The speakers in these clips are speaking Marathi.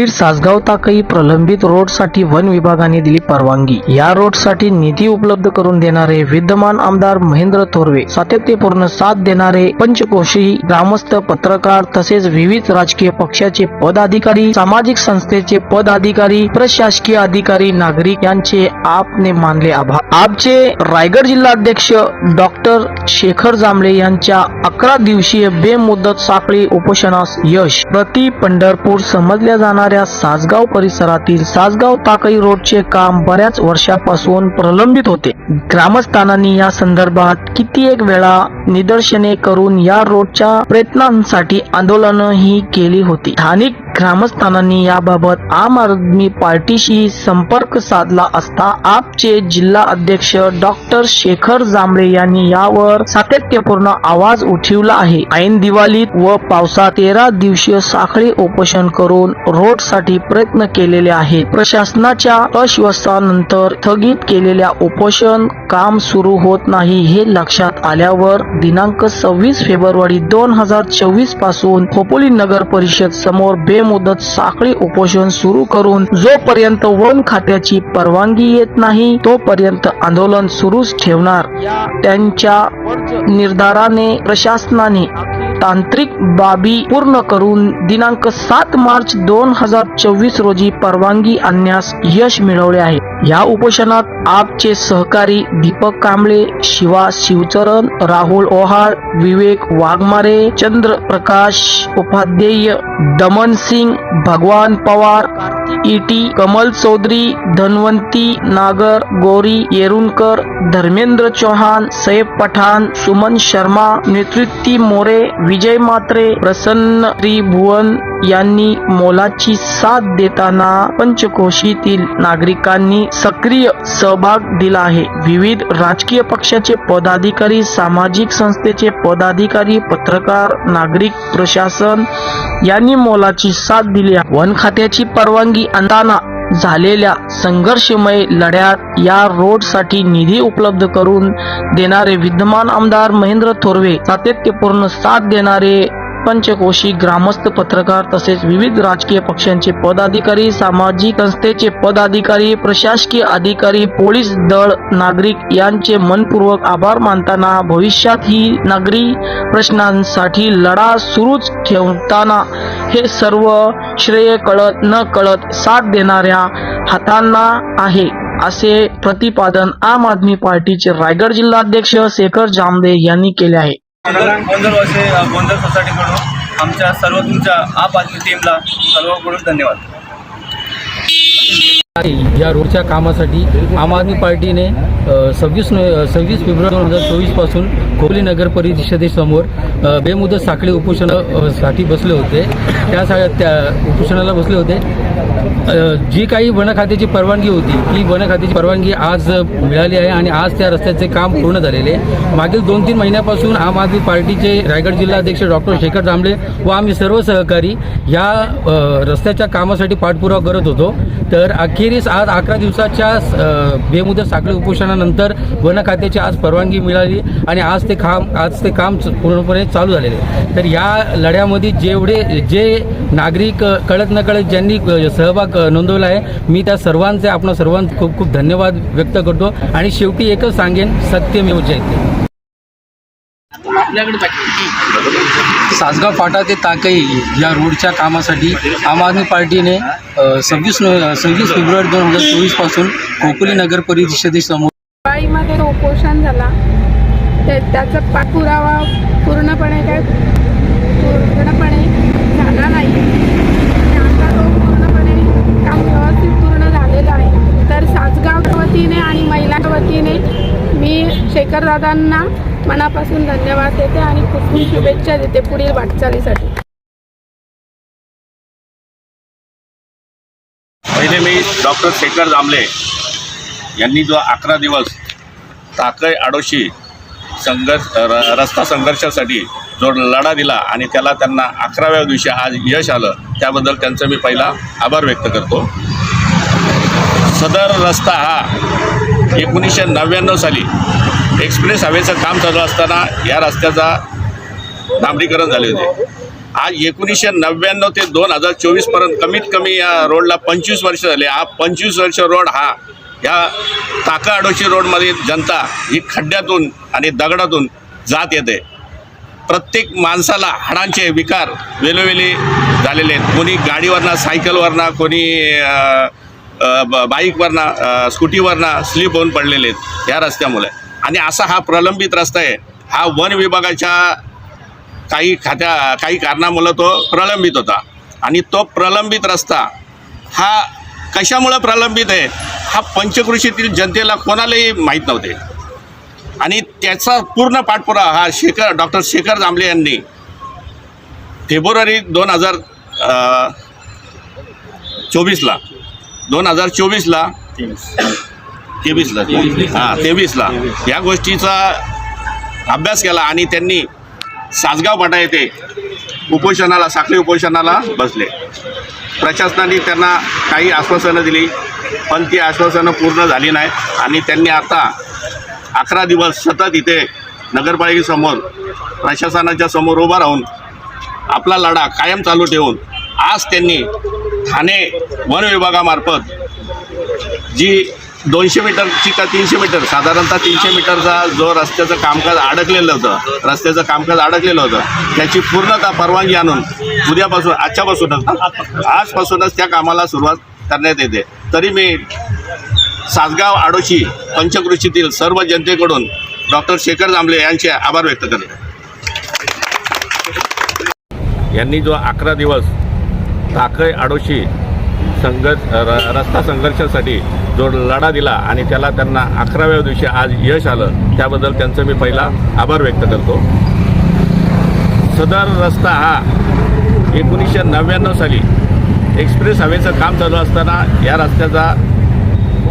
अखेर सासगाव ताकई प्रलंबित रोडसाठी वन विभागाने दिली परवानगी. या रोडसाठी निधी उपलब्ध करून देणारे विद्यमान आमदार महेंद्र थोरवे सातत्यपूर्ण साथ देणारे पंचकोशी ग्रामस्थ पत्रकार तसेच विविध राजकीय पक्षाचे पदाधिकारी सामाजिक संस्थेचे पदाधिकारी प्रशासकीय अधिकारी नागरिक यांचे आपने मानले आभार. आपचे रायगड जिल्हाध्यक्ष डॉक्टर शेखर जांभळे यांच्या अकरा दिवसीय बेमुदत साखळी उपोषणास यश. प्रति पंढरपूर समजल्या जाणार असणाऱ्या सासगाव परिसरातील सासगाव ताकई रोडचे काम बऱ्याच वर्षापासून प्रलंबित होते. ग्रामस्थांनी या संदर्भात किती एक वेळा निदर्शने करून या रोडच्या प्रयत्नांसाठी आंदोलन ही केली होती. स्थानिक ग्रामस्थांनी याबाबत आम आदमी पार्टीशी संपर्क साधला असता आपचे जिल्हा अध्यक्ष डॉक्टर शेखर जांभळे यांनी यावर सातत्यपूर्ण आवाज उठवला आहे. ऐन दिवाळीत व पावसात तेरा दिवसीय साखळी उपोषण करून रोडसाठी प्रयत्न केलेले आहेत. प्रशासनाच्या अश्वस्तानंतर स्थगित केलेल्या उपोषण काम सुरू होत नाही हे लक्षात आल्यावर दिनांक सव्वीस फेब्रुवारी दोन हजार चोवीसपासून खोपोली नगर परिषद समोर बेमुदत साखळी उपोषण सुरू करून जोपर्यंत वन खात्याची परवानगी येत नाही तोपर्यंत आंदोलन सुरूच ठेवणार. त्यांच्या निर्धाराने प्रशासनाने तांत्रिक बाबी पूर्ण करून दिनांक सात मार्च दोन हजार चोवीस रोजी परवानगी आणण्यास यश मिळवले आहे. या उपोषणात आपचे सहकारी दीपक कांबळे शिवा शिवचरण राहुल ओहाळ विवेक वाघमारे चंद्र प्रकाश उपाध्येय दमन सिंग भगवान पवार ईटी कमल चौधरी धनवंती नागर गौरी येरुणकर धर्मेंद्र चौहान सैफ पठाण सुमन शर्मा नेतृत्वी मोरे विजय मात्रे प्रसन्न त्रिभुवन यांनी मोलाची साथ देताना पंचकोशीतील नागरिकांनी सक्रिय सहभाग दिला आहे. विविध राजकीय पक्षाचे पदाधिकारी सामाजिक संस्थेचे पदाधिकारी पत्रकार नागरिक प्रशासन यांनी मोलाची साथ दिली आहे. वन खात्याची परवानगी आणताना झालेल्या संघर्षमय लढ्यात या रोडसाठी निधी उपलब्ध करून देणारे विद्यमान आमदार महेंद्र थोरवे सातत्यपूर्ण साथ देणारे पंचकोशी ग्रामस्थ पत्रकार तसेच विविध राजकीय पक्षांचे पदाधिकारी सामाजिक संस्थेचे पदाधिकारी प्रशासकीय अधिकारी पोलीस दळ नागरिक यांचे मनपूर्वक आभार मानताना भविष्यात ही नागरी प्रश्नांसाठी लढा सुरूच ठेवताना हे सर्व श्रेय कळत न कळत साथ देणाऱ्या हातांना आहे असे प्रतिपादन आम आदमी पार्टीचे रायगड जिल्हाध्यक्ष शेखर जामदे यांनी केले आहे. गोंधळ वर्षे गोंधळ सोसायटीकडून आमच्या सर्व तुमच्या आप आदमी टीमला सर्वकडून धन्यवाद. या रोडच्या कामासाठी आम आदमी पार्टीने सव्वीस सव्वीस फेब्रुवारी दोन हजार चोवीसपासून खोली नगर परिषदेसमोर बेमुदत साखळी उपोषणासाठी बसले होते. त्या सा त्या उपोषणाला बसले होते. जी काही वन खात्याची परवानगी होती ती वन खात्याची परवानगी आज मिळाली आहे आणि आज त्या रस्त्याचे काम पूर्ण झालेले मागील दोन तीन महिन्यापासून आम आदमी पार्टीचे रायगड जिल्हाध्यक्ष डॉक्टर शेखर जांभळे व आम्ही सर्व सहकारी या रस्त्याच्या कामासाठी पाठपुरावा करत होतो. तर अखेरीस आज अकरा दिवसाच्या बेमुदत साखळी उपोषणानंतर वन खात्याची आज परवानगी मिळाली आणि आज ते काम आज ते काम पूर्णपणे चालू झालेले तर या लढ्यामध्ये जेवढे जे नागरिक कळत न कळत ज्यांनी सहभाग सहभाग नोंदवला आहे. मी त्या सर्वांचे आपण सर्वांचे खूप खूप धन्यवाद व्यक्त करतो. आणि शेवटी एकच सांगेन सत्यमेव जयते सासगाव फाटा ते ताकई या रोडच्या कामासाठी आम आदमी पार्टीने सव्वीस सव्वीस फेब्रुवारी दोन हजार चोवीसपासून खोपोली नगर परिषदेसमोर दिवाळीमध्ये उपोषण झाला ते त्याचा पाठपुरावा पूर्णपणे काय पूर्णपणे झाला नाही आणि आता तो पूर्णपणे काम व्यवस्थित पूर्ण झालेलं आहे तर सासगावच्या वतीने आणि महिलांच्या वतीने मी शेखरदादांना मनापासून धन्यवाद देते आणि खूप खूप शुभेच्छा देते पुढील वाटचालीसाठी. पहिले मी डॉक्टर शेखर दामले यांनी जो अकरा दिवस ताकय आडोशी संघर्ष रस्ता संघर्षासाठी जो लढा दिला आणि त्याला त्यांना अकराव्या दिवशी आज यश आलं त्याबद्दल त्यांचं मी पहिला आभार व्यक्त करतो. सदर रस्ता हा एकोणीसशे नव्याण्णव साली एक्सप्रेस हवेचं काम चालू असताना या रस्त्याचा डांबरीकरण झाले होते. आज एकोणीसशे नव्याण्णव ते दोन हजार चोवीसपर्यंत कमीत कमी या रोडला पंचवीस वर्ष झाले. हा पंचवीस वर्ष रोड हा या ताका अडोशी रोडमध्ये जनता ही खड्ड्यातून आणि दगडातून जात येते. प्रत्येक माणसाला हाडांचे विकार वेलोवेली झालेले आहेत. कोणी गाडीवरनं सायकलवरनं कोणी ब- बाईकवरनं स्कूटीवरनं स्लिप होऊन पडलेले आहेत या रस्त्यामुळे. आणि असा हा प्रलंबित रस्ता आहे. हा वन विभागाच्या काही खात्या काही कारणामुळं तो प्रलंबित होता. आणि तो प्रलंबित रस्ता हा कशामुळं प्रलंबित आहे? हा पंचकृषीतील जनतेला कोणालाही माहीत नव्हते. आणि त्याचा पूर्ण पाठपुरावा हा शेखर डॉक्टर शेखर जांभळे यांनी फेब्रुवारी दोन हजार चोवीसला दोन हजार चोवीसला तेवीसला. हां तेवीसला. या गोष्टीचा अभ्यास केला आणि त्यांनी सासगाव फाटा येथे उपोषणाला साखळी उपोषणाला बसले. प्रशासनाने त्यांना काही आश्वासनं दिली पण ती आश्वासनं पूर्ण झाली नाही आणि त्यांनी आता अकरा दिवस सतत इथे नगरपालिकेसमोर प्रशासनाच्या समोर उभा राहून आपला लढा कायम चालू ठेवून आज त्यांनी ठाणे वन विभागामार्फत जी दोनशे मीटरची का तीनशे मीटर साधारणतः तीनशे मीटरचा जो रस्त्याचं कामकाज अडकलेलं होतं रस्त्याचं कामकाज अडकलेलं होतं त्याची पूर्णतः परवानगी आणून उद्यापासून आजच्यापासूनच आजपासूनच त्या कामाला सुरुवात करण्यात येते. तरी मी सासगाव आडोशी पंचकृषीतील सर्व जनतेकडून डॉक्टर शेखर जांभले यांचे आभार व्यक्त करते. यांनी जो अकरा दिवस टाकय आडोशी संघर्ष र- रस्ता संघर्षासाठी जो लढा दिला आणि त्याला त्यांना अकराव्या दिवशी आज यश आलं त्याबद्दल त्यांचं मी पहिला आभार व्यक्त करतो. सदर रस्ता हा एकोणीसशे नव्याण्णव साली एक्सप्रेस हवेचं काम चालू असताना या रस्त्याचा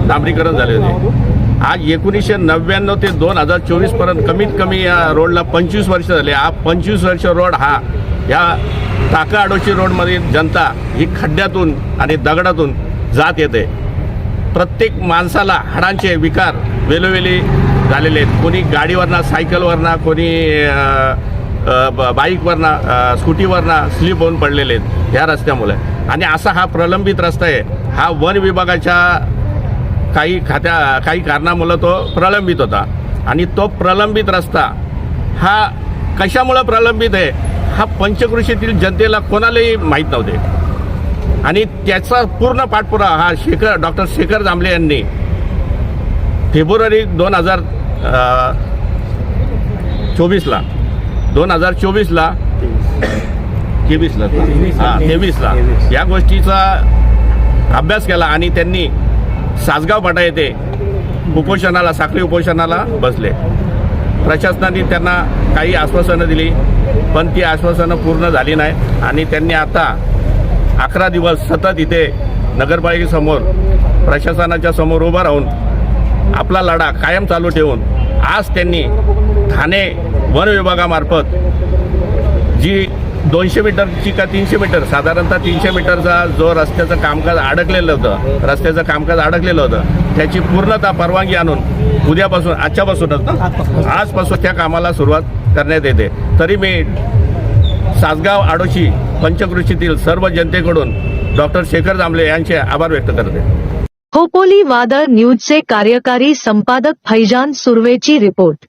डांबरीकरण झाले होते. आज एकोणीसशे नव्याण्णव ते दोन हजार चोवीसपर्यंत कमीत कमी या रोडला पंचवीस वर्ष झाले. हा पंचवीस वर्ष रोड हा या टाका आडोशी रोडमध्ये जनता ही खड्ड्यातून आणि दगडातून जात येते. प्रत्येक माणसाला हाडांचे विकार वेलोवेली झालेले आहेत. कोणी गाडीवरनं सायकलवरनं कोणी ब- बाईकवरनं स्कूटीवरनं स्लिप होऊन पडलेले आहेत ह्या रस्त्यामुळे. आणि असा हा प्रलंबित रस्ता आहे. हा वन विभागाच्या काही खात्या काही कारणामुळं तो प्रलंबित होता. आणि तो प्रलंबित रस्ता हा कशामुळं प्रलंबित आहे? हा पंचकृषीतील जनतेला कोणालाही माहीत नव्हते. आणि त्याचा पूर्ण पाठपुरा हा शेखर डॉक्टर शेखर जांभले यांनी फेब्रुवारी दोन हजार चोवीसला दोन हजार चोवीसला तेवीसला हां तेवीसला या गोष्टीचा अभ्यास केला आणि त्यांनी सासगाव फाटा येथे उपोषणाला साखळी उपोषणाला बसले. प्रशासनाने त्यांना काही आश्वासनं दिली. पण ती आश्वासनं पूर्ण झाली नाही. आणि त्यांनी आता अकरा दिवस सतत इथे नगरपालिकेसमोर प्रशासनाच्या समोर उभं राहून आपला लढा कायम चालू ठेवून आज त्यांनी ठाणे वन विभागामार्फत जी दोनशे मीटरची का तीनशे मीटर साधारणतः तीनशे मीटरचा जो रस्त्याचं कामकाज अडकलेलं होतं रस्त्याचं कामकाज अडकलेलं होतं त्याची पूर्णतः परवानगी आणून उद्यापासून आजच्यापासूनच आजपासून त्या कामाला सुरुवात करण्यात येते. तरी मी सासगाव आडोशी पंचकृषीतील सर्व जनतेकडून डॉक्टर शेखर जांभले यांचे आभार व्यक्त करते. होपोली वादळ न्यूजचे कार्यकारी संपादक फैजान सुर्वेची रिपोर्ट.